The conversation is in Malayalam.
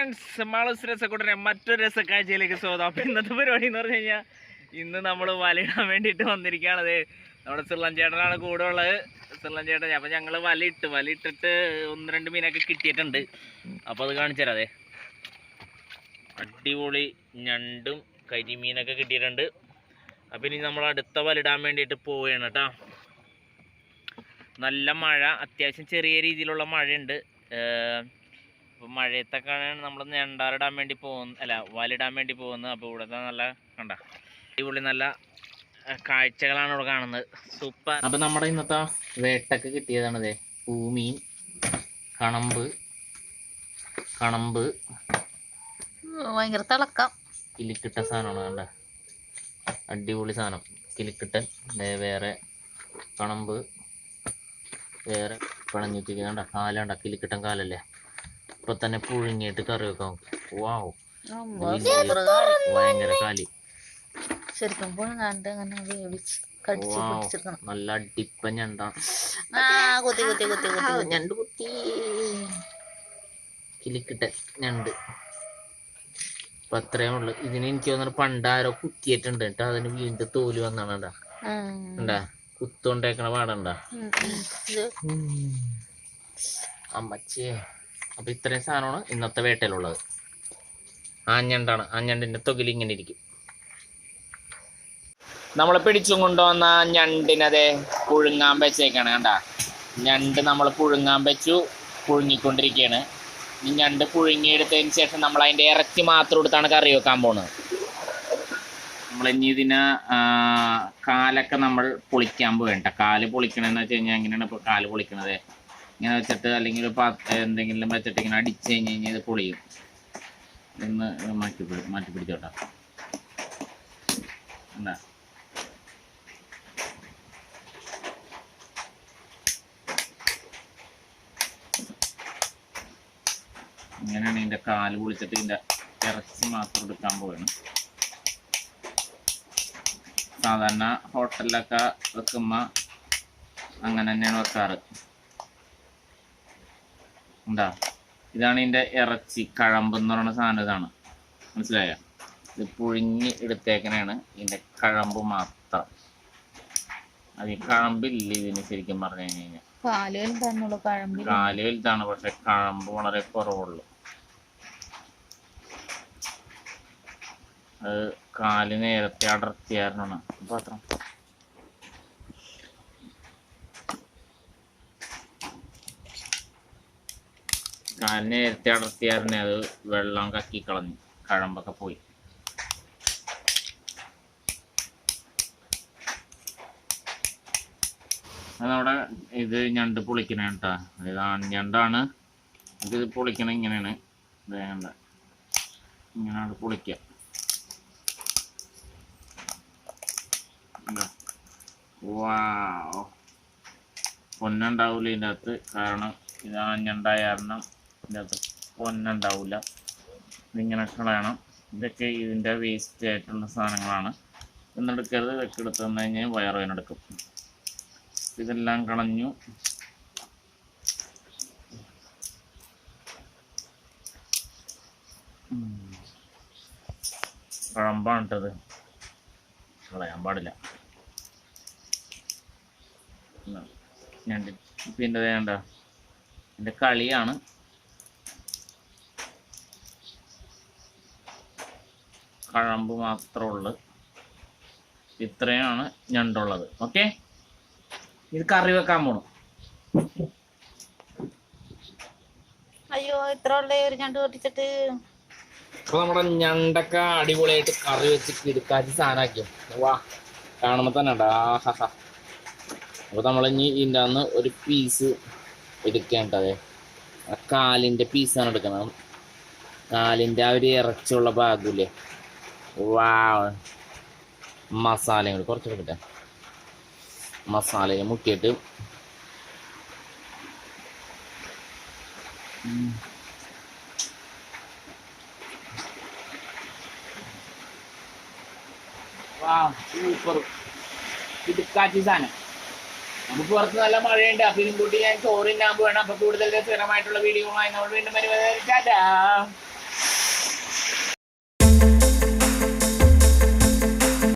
ഫ്രണ്ട്സ് മാളൂസ് രസക്കൂട്ടനെ മറ്റൊരു രസക്കാഴ്ചയിലേക്ക് സ്വാഗതം. അപ്പം ഇന്നത്തെ പരിപാടി എന്ന് പറഞ്ഞു കഴിഞ്ഞാൽ ഇന്ന് നമ്മൾ വലയിടാൻ വേണ്ടിയിട്ട് വന്നിരിക്കുകയാണത് നമ്മുടെ സിർലൻ ചേട്ടനാണ് കൂടെ ഉള്ളത്. സിർലൻ ചേട്ടൻ അപ്പം ഞങ്ങൾ വലയിട്ട് വലയിട്ടിട്ട് ഒന്ന് രണ്ട് മീനൊക്കെ കിട്ടിയിട്ടുണ്ട്. അപ്പോൾ അത് കാണിച്ചു തരാം അതെ അടിപൊളി ഞണ്ടും കരിമീനൊക്കെ കിട്ടിയിട്ടുണ്ട്. അപ്പം ഇനി നമ്മൾ അടുത്ത വലയിടാൻ വേണ്ടിയിട്ട് പോവുകയാണ് കേട്ടോ. നല്ല മഴ അത്യാവശ്യം ചെറിയ രീതിയിലുള്ള മഴയുണ്ട്. അപ്പോൾ മഴയത്തൊക്കെയാണ് നമ്മൾ ഞണ്ടാറിടാൻ വേണ്ടി പോകുന്ന അല്ല വലിടാൻ വേണ്ടി പോകുന്നത് അപ്പോൾ ഇവിടുത്തെ നല്ല കണ്ട അടിപൊളി നല്ല കാഴ്ചകളാണ് ഇവിടെ കാണുന്നത്. സൂപ്പർ. അപ്പോൾ നമ്മുടെ ഇന്നത്തെ വേട്ടക്ക് കിട്ടിയതാണതേ ഭൂമി കണമ്പ് കണമ്പ് ഭയങ്കര തിളക്കം. കിലിക്കിട്ട സാധനമാണ് കണ്ട. അടിപൊളി സാധനം കിലിക്കിട്ടൻ വേറെ കണമ്പ് വേറെ പിണഞ്ഞിട്ട് കണ്ട കാലണ്ട കിലിക്കിട്ടൻ കാലല്ലേ? ഇപ്പൊ തന്നെ പുഴുങ്ങിയിട്ട് കറി വെക്കാം വാവ് ഭയങ്കര കാലി. ശരിക്കും പുഴുങ്ങാണ്ട് അങ്ങനെ വേവിച്ച് കടിച്ച് വാവ് പിടിച്ചെടുക്കണം. നല്ല അടിപ്പൻ ഞണ്ടാണ് ആ കുത്തി കുത്തി കുത്തി കുത്തി. ഞണ്ട് കുത്തി. കിലിക്കിട്ടെ ഞണ്ട്. അപ്പൊ അത്രയും ഉള്ളു. ഇതിന് എനിക്ക് തോന്നുന്നു പണ്ടാരോ കുത്തിയിട്ടുണ്ട് കേട്ടോ. അതിന് വീണ്ടും തോൽ വന്നാണ് ഉണ്ടാ. ഉണ്ടാ കുത്തോണ്ടേക്കണ പാടണ്ടാ അമ്മച്ചേ. അപ്പൊ ഇത്രയും സാധനമാണ് ഇന്നത്തെ വേട്ടയിലുള്ളത്. ആഞ്ഞണ്ടാണ്. ആഞ്ഞണ്ടിന്റെ തൊകിൽ ഇങ്ങനെ ഇരിക്കും. നമ്മൾ പിടിച്ചും കൊണ്ടുവന്ന ഞണ്ടിനതെ പുഴുങ്ങാൻ വെച്ചേക്കാണ് കണ്ട. ഞണ്ട് നമ്മൾ പുഴുങ്ങാൻ വെച്ചു പുഴുങ്ങിക്കൊണ്ടിരിക്കുകയാണ് ഈ ഞണ്ട് പുഴുങ്ങിയെടുത്തതിന് ശേഷം നമ്മൾ അതിന്റെ ഇറച്ചി മാത്രം എടുത്താണ് കറി വെക്കാൻ പോണത്. നമ്മൾ ഇനി ഇതിന് കാലൊക്കെ നമ്മൾ പൊളിക്കാൻ പോകണ്ട കാൽ പൊളിക്കണമെന്ന് വെച്ച് കഴിഞ്ഞാൽ എങ്ങനെയാണ് ഇപ്പോൾ കാൽ പൊളിക്കണത്? ഇങ്ങനെ വെച്ചിട്ട് അല്ലെങ്കിൽ പാത്ര എന്തെങ്കിലും വെച്ചിട്ട് ഇങ്ങനെ അടിച്ച് കഴിഞ്ഞ് കഴിഞ്ഞാൽ ഇത് പൊളിയും. ഇന്ന് മാറ്റി പിടി മാറ്റി പിടിച്ചോട്ടാ. എന്താ ഇങ്ങനെയാണ് ഇതിന്റെ കാൽ പൊളിച്ചിട്ട് ഇതിന്റെ ഇറച്ചി മാത്രം എടുക്കാൻ പോവാണ്. സാധാരണ ഹോട്ടലിലൊക്കെ വെക്കുമ്പോൾ അങ്ങനെ തന്നെയാണ് വെക്കാറ്. ഉണ്ടാ ഇതാണ് ഇതിന്റെ ഇറച്ചി കഴമ്പ് എന്ന് പറയുന്ന സാധനം ഇതാണ്. മനസ്സിലായോ? ഇത് പുഴുങ്ങി എടുത്തേക്കണേണ് ഇതിന്റെ കഴമ്പ് മാത്രം. അത് ഈ കഴമ്പില്ല ഇതിന് ശരിക്കും പറഞ്ഞു കഴിഞ്ഞ് കഴിഞ്ഞാൽ കാൽ വലുതാണ് പക്ഷെ കഴമ്പ് വളരെ കുറവുള്ളു. അത് കാൽ നേരത്തെ അടർത്തിയായിരുന്നു പാത്രം കാൽ നേരത്തെ അടർത്തിയായിരുന്നെ അത് വെള്ളം കക്കി കളഞ്ഞു. കഴമ്പൊക്കെ പോയി. അതവിടെ ഇത് ഞണ്ട് പൊളിക്കണ കേട്ടോ. ഇത് ആൺഞണ്ടാണ് ഇത് പൊളിക്കണ ഇങ്ങനെയാണ്. വേണ്ട ഇങ്ങനെയാണ് പൊളിക്കുക പൊന്നുണ്ടാവില്ല ഇതിന്റെ അകത്ത്. കാരണം ഇതാണ് ഞണ്ടായ കാരണം ഇതിന്റെ അകത്ത് പൊന്നുണ്ടാവില്ല ഇതിങ്ങനെ കളയണം. ഇതൊക്കെ ഇതിന്റെ വേസ്റ്റ് ആയിട്ടുള്ള സാധനങ്ങളാണ്. ഇതെന്നെടുക്കരുത്. ഇതൊക്കെ എടുത്തു തന്നു കഴിഞ്ഞാൽ വയറുവേനെടുക്കും ഇതെല്ലാം കളഞ്ഞു. കുഴമ്പാണ് ഇട്ടത് കളയാൻ പാടില്ല. ഞാൻ പിന്നെ വേണ്ട എന്റെ കളിയാണ്. കഴമ്പ് മാത്രമേ ഉള്ളു ഇത്രയാണ് ഞണ്ടുള്ളത്. ഓക്കെ ഇത് കറി വെക്കാൻ പോണു. അയ്യോ ഇത്ര ഉള്ള ഒരു ഞണ്ട് പൊട്ടിച്ചിട്ട്. അപ്പൊ നമ്മുടെ ഞണ്ടൊക്കെ അടിപൊളിയായിട്ട് കറി വെച്ച് കിടക്കാച്ചി സാധനാക്കി വാ കാണുമ്പോ തന്നെ ഉണ്ടാ. ആഹാ അപ്പൊ നമ്മളിനി ഇതിന്റെ അന്ന് ഒരു പീസ് എടുക്കേണ്ടത് കാലിന്റെ പീസാണ് എടുക്കുന്നത്. കാലിന്റെ ആ ഒരു ഇറച്ചിയുള്ള ഭാഗമില്ലേ മസാലയും കൂടി കുറച്ച് എടുക്കട്ടെ. മസാലയിൽ മുക്കിയിട്ട്. നമുക്ക് പുറത്ത് നല്ല മഴയുണ്ട് അപ്പൊ ഇതും കൂട്ടി ഞാൻ ചോറിനാകുമ്പോൾ വേണം അപ്പൊ കൂടുതൽ സ്ഥിരമായിട്ടുള്ള വീഡിയോ നമ്മൾ വീണ്ടും വരുന്നത്